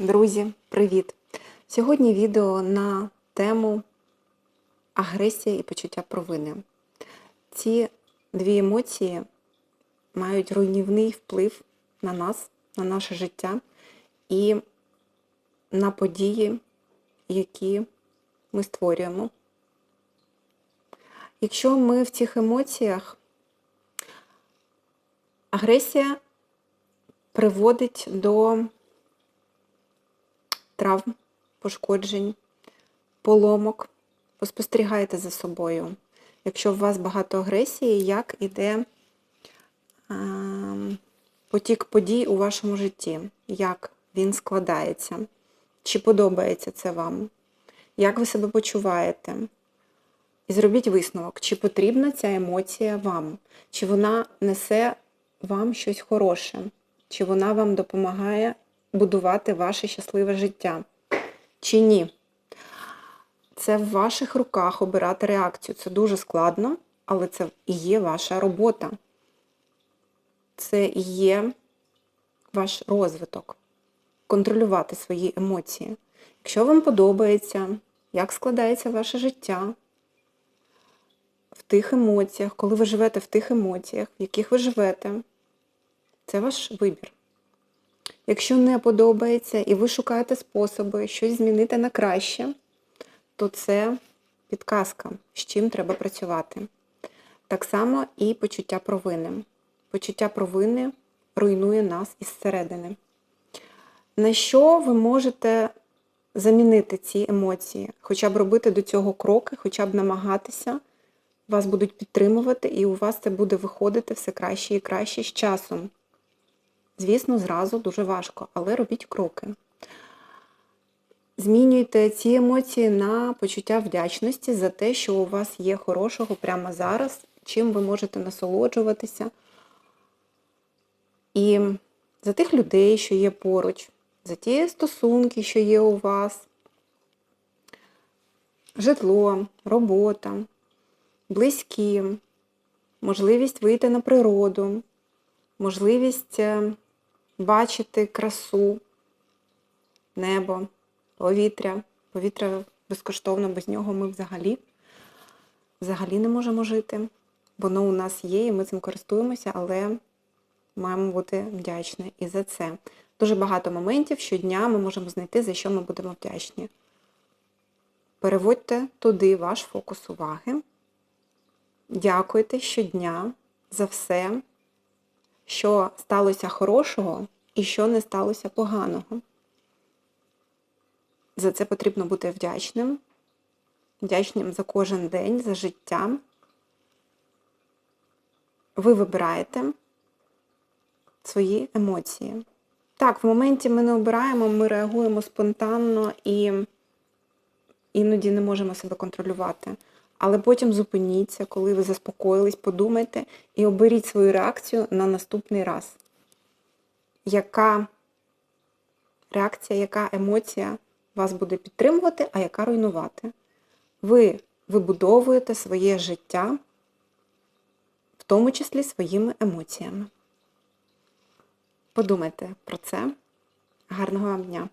Друзі, привіт! Сьогодні відео на тему агресія і почуття провини. Ці дві емоції мають руйнівний вплив на нас, на наше життя і на події, які ми створюємо. Якщо ми в цих емоціях, агресія приводить до травм, пошкоджень, поломок. Поспостерігайте за собою. Якщо у вас багато агресії, як іде е, потік подій у вашому житті, як він складається, чи подобається це вам, як ви себе почуваєте. І зробіть висновок, чи потрібна ця емоція вам, чи вона несе вам щось хороше, чи вона вам допомагає будувати ваше щасливе життя, чи ні. Це в ваших руках обирати реакцію. Це дуже складно, але це і є ваша робота. Це і є ваш розвиток. Контролювати свої емоції. Якщо вам подобається, як складається ваше життя в тих емоціях, коли ви живете в тих емоціях, в яких ви живете, це ваш вибір. Якщо не подобається і ви шукаєте способи щось змінити на краще, то це підказка, з чим треба працювати. Так само і почуття провини. Почуття провини руйнує нас із середини. На що ви можете замінити ці емоції? Хоча б робити до цього кроки, хоча б намагатися, вас будуть підтримувати, і у вас це буде виходити все краще і краще з часом. Звісно, зразу дуже важко, але робіть кроки. Змінюйте ці емоції на почуття вдячності за те, що у вас є хорошого прямо зараз, чим ви можете насолоджуватися. І за тих людей, що є поруч, за ті стосунки, що є у вас, житло, робота, близькі, можливість вийти на природу, можливість бачити красу, небо, повітря. Повітря безкоштовно, без нього ми взагалі, взагалі не можемо жити. Воно у нас є, і ми цим користуємося, але маємо бути вдячні і за це. Дуже багато моментів щодня ми можемо знайти, за що ми будемо вдячні. Переводьте туди ваш фокус уваги. Дякуйте щодня за все, що сталося хорошого і що не сталося поганого. За це потрібно бути вдячним, вдячним за кожен день, за життя. Ви вибираєте свої емоції. Так, в моменті ми не обираємо, ми реагуємо спонтанно і іноді не можемо себе контролювати. Але потім зупиніться, коли ви заспокоїлись, подумайте і оберіть свою реакцію на наступний раз. Яка реакція, яка емоція вас буде підтримувати, а яка руйнувати? Ви вибудовуєте своє життя, в тому числі своїми емоціями. Подумайте про це. Гарного вам дня!